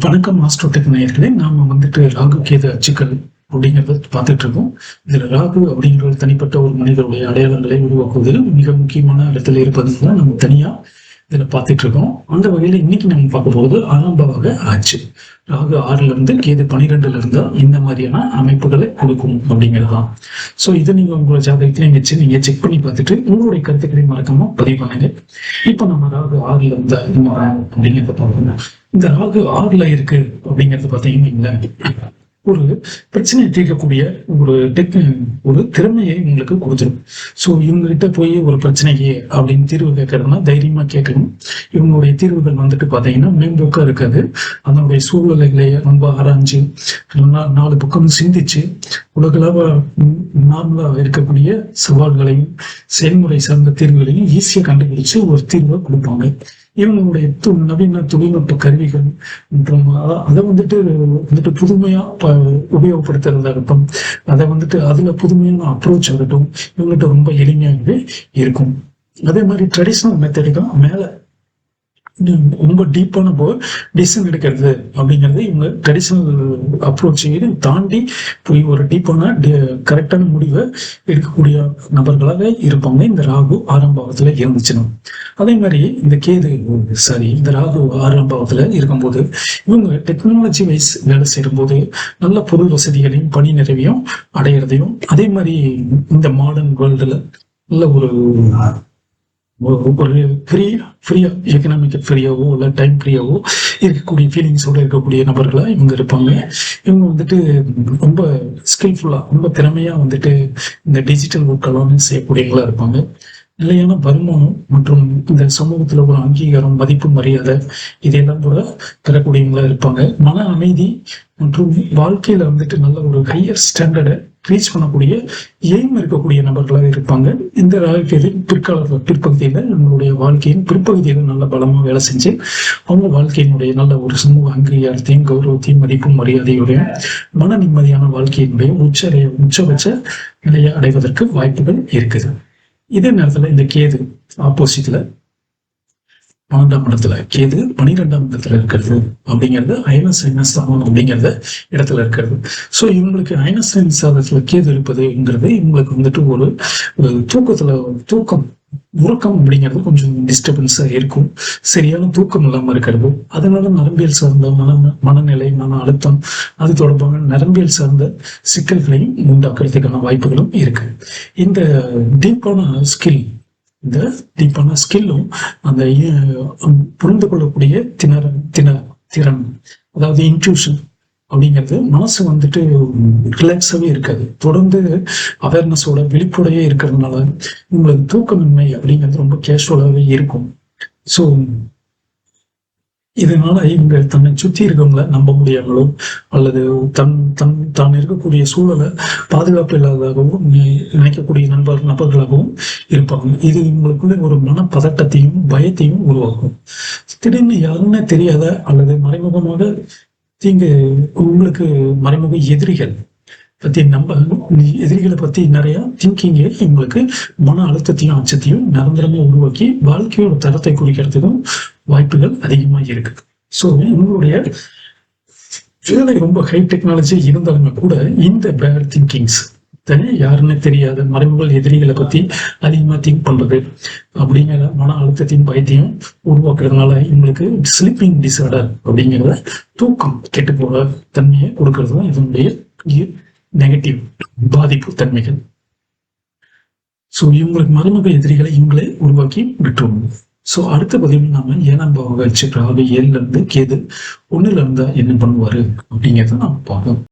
வணக்கம் மாஸ்டர் நேயர்களே. நாம வந்துட்டு ராகு கேது அச்சுக்கள் அப்படிங்கிறத பார்த்துட்டு இருக்கோம் இதுல ராகு அப்படிங்கிற ஒரு தனிப்பட்ட ஒரு மனிதருடைய அடையாளங்களை உருவாக்குவதில் மிக முக்கியமான இடத்துல இருப்பதுன்னு நம்ம தனியா இதில் பார்த்துட்டு இருக்கோம் அந்த வகையில இன்னைக்கு நம்ம பார்க்க போகிறது ஆரம்பமாக ஆச்சு. ராகு ஆறுல இருந்து கேது பனிரெண்டுல இருந்தா இந்த மாதிரியான அமைப்புகளை கொடுக்கும் அப்படிங்கிறது தான் ஸோ இதை நீங்க உங்களோட ஜாதகத்திலையும் வச்சு நீங்க செக் பண்ணி பார்த்துட்டு உங்களுடைய கருத்துக்களை மறக்காம பதிவு பண்ணுங்க. இப்போ நம்ம ராகு ஆறுல இருந்தா இந்த அப்படிங்கிறத பார்க்கணும். இந்த ராகு ஆறுல இருக்கு அப்படிங்கறது பார்த்தீங்கன்னா ஒரு பிரச்சனையை தீர்க்கக்கூடிய ஒரு டெக் ஒரு திறமையை உங்களுக்கு கொடுத்துரும். ஸோ இவங்ககிட்ட போய் ஒரு பிரச்சனைக்கு அப்படின்னு தீர்வு கேட்கறதுனா தைரியமா கேட்கணும். இவங்களுடைய தீர்வுகள் வந்துட்டு பாத்தீங்கன்னா மேம்போக்கா இருக்காது. அதனுடைய சூழ்நிலைகளை ரொம்ப ஆராய்ஞ்சு நாலு பக்கம் சிந்திச்சு உலகளவ நார்மலா இருக்கக்கூடிய சவால்களையும் செயல்முறை சார்ந்த தீர்வுகளையும் ஈஸியா கண்டுபிடிச்சு ஒரு தீர்வை கொடுப்பாங்க. இவங்களுடைய து நவீன தொழில்நுட்ப கருவிகள் மற்றும் அதை வந்துட்டு வந்துட்டு புதுமையா உபயோகப்படுத்துறதாகட்டும் அதை வந்துட்டு அதுல புதுமையான அப்ரோச் ஆகட்டும் இவங்கள்ட்ட ரொம்ப எளிமையாகவே இருக்கும். அதே மாதிரி ட்ரெடிஷ்னல் மெத்தடுகள் மேலே ரொம்ப டீப்பான போ டிசிஷன் எடுக்கிறது அப்படிங்கிறது இவங்க ட்ரெடிஷ்னல் அப்ரோச்சையும் தாண்டி போய் ஒரு டீப்பான கரெக்டான முடிவை எடுக்கக்கூடிய நபர்களாக இருப்பாங்க. இந்த ராகு ஆறாம் பாவத்துல இருந்துச்சுன்னா. அதே மாதிரி இந்த கேது சாரி இந்த ராகு ஆறாம் பாவத்துல இருக்கும்போது இவங்க டெக்னாலஜி வைஸ் வேலை செய்யும்போது நல்ல பொது வசதிகளையும் பணி நிறைவையும் அடையிறதையும் அதே மாதிரி இந்த மாடர்ன் வேர்ல்டுல நல்ல ஒரு ஒரு ஃப்ரீயாக ஃப்ரீயா எக்கனாமிக் ஃப்ரீயாவோ இல்லை டைம் ஃப்ரீயாவோ இருக்கக்கூடிய ஃபீலிங்ஸோட இருக்கக்கூடிய நபர்களாக இவங்க இருப்பாங்க. இவங்க வந்துட்டு ரொம்ப ஸ்கில்ஃபுல்லாக ரொம்ப திறமையாக வந்துட்டு இந்த டிஜிட்டல் ஒர்க்கெல்லாம் செய்யக்கூடியவங்களா இருப்பாங்க. நிலையான வருமானம் மற்றும் இந்த சமூகத்துல ஒரு அங்கீகாரம் மதிப்பு மரியாதை இதையெல்லாம் கூட பெறக்கூடியவங்களாக இருப்பாங்க. மன அமைதி மற்றும் வாழ்க்கையில வந்துட்டு நல்ல ஒரு ஹையர் ஸ்டாண்டர்டை ரீச் பண்ணக்கூடிய எய்ம் இருக்கக்கூடிய நபர்களாக இருப்பாங்க. இந்த ராகுக்கேது பிற்கால பிற்பகுதியில் நம்மளுடைய வாழ்க்கையின் பிற்பகுதியில் நல்ல பலமாக வேலை செஞ்சு அவங்க வாழ்க்கையினுடைய நல்ல ஒரு சமூக அங்கீகாரத்தையும் கௌரவத்தையும் மதிப்பும் மரியாதையுடையும் மன நிம்மதியான வாழ்க்கையினுடைய உச்ச உச்சபட்ச நிலையை அடைவதற்கு வாய்ப்புகள் இருக்குது. இதே நேரத்தில் இந்த கேது ஆப்போசிட்ல பன்னெண்டாம் இடத்துல கேது பனிரெண்டாம் இடத்துல இருக்கிறது அப்படிங்கிறது ஐனசைன ஸ்தானம் அப்படிங்கிறத இடத்துல இருக்கிறது. ஸோ இவங்களுக்கு ஐனசைன் சாதத்துல கேது இருப்பதுங்கிறது இவங்களுக்கு வந்துட்டு ஒரு தூக்கத்துல தூக்கம் உறக்கம் அப்படிங்கிறது கொஞ்சம் டிஸ்டர்பன்ஸா இருக்கும். சரியான தூக்கம் இல்லாம இருக்கிறது. அதனால நரம்பியல் சார்ந்த மன மனநிலை மன அழுத்தம் அது தொடர்பான நரம்பியல் சார்ந்த சிக்கல்களையும் உண்டாக்குறதுக்கான வாய்ப்புகளும் இருக்கு. இந்த டீப்பான ஸ்கில் இந்த டீப்பான ஸ்கில்லும் அந்த புரிந்து கொள்ளக்கூடிய திணற தின திறன் அதாவது இன்ட்யூஷன் அப்படிங்கிறது மனசு வந்துட்டு ரிலாக்ஸாகவே இருக்காது. தொடர்ந்து அவேர்னஸோட விழிப்புடையே இருக்கிறதுனால உங்களுக்கு தூக்கமின்மை அப்படிங்கிறது ரொம்ப கேஷுவலாகவே இருக்கும். ஸோ இதனால இவங்க தன்னை சுத்தி இருக்கவங்கள நம்ப முடியாமலோ அல்லது தன் தன் தான் இருக்கக்கூடிய சூழலை பாதுகாப்பு இல்லாததாகவும் நினைக்கக்கூடிய நண்பர் நபர்களாகவும் இருப்பாங்க. இது இவங்களுக்குள்ள ஒரு மன பதட்டத்தையும் பயத்தையும் உருவாகும் திடீர்னு யாருன்னே தெரியாத அல்லது மறைமுகமாக தீங்கு உங்களுக்கு மறைமுக எதிரிகள் பத்தி நம்ம எதிரிகளை பத்தி நிறைய திங்கிங்க இவங்களுக்கு மன அழுத்தத்தையும் அச்சத்தையும் நிரந்தரமா உருவாக்கி வாழ்க்கையோட தரத்தை குறிக்கிறதுக்கும் வாய்ப்புகள் அதிகமாக இருக்கு. ஸோ உங்களுடைய வேலை ரொம்ப ஹை டெக்னாலஜி இருந்தாலுமே கூட இந்த பேர் திங்கிங்ஸ் தனி யாருன்னு தெரியாத மறைமுக எதிரிகளை பத்தி அதிகமா திங்க் பண்றது அப்படிங்கிற மன அழுத்தத்தையும் பயத்தையும் உருவாக்குறதுனால இவங்களுக்கு ஸ்லீப்பிங் டிசார்டர் அப்படிங்கிறத தூக்கம் கெட்டு போற தன்மையை கொடுக்கறது தான் இதனுடைய நெகட்டிவ் பாதிப்பு தன்மைகள். ஸோ இவங்களுக்கு மருமக எதிரிகளை இவங்களே உருவாக்கி விட்டுருவாங்க. ஸோ அடுத்த பதிவு நாம ஏழாம் பாவக வச்சு ராகு ஏழுல இருந்து கேது ஒண்ணுல இருந்தா என்ன பண்ணுவாரு? அப்படிங்கிறத நம்ம பார்க்கணும்.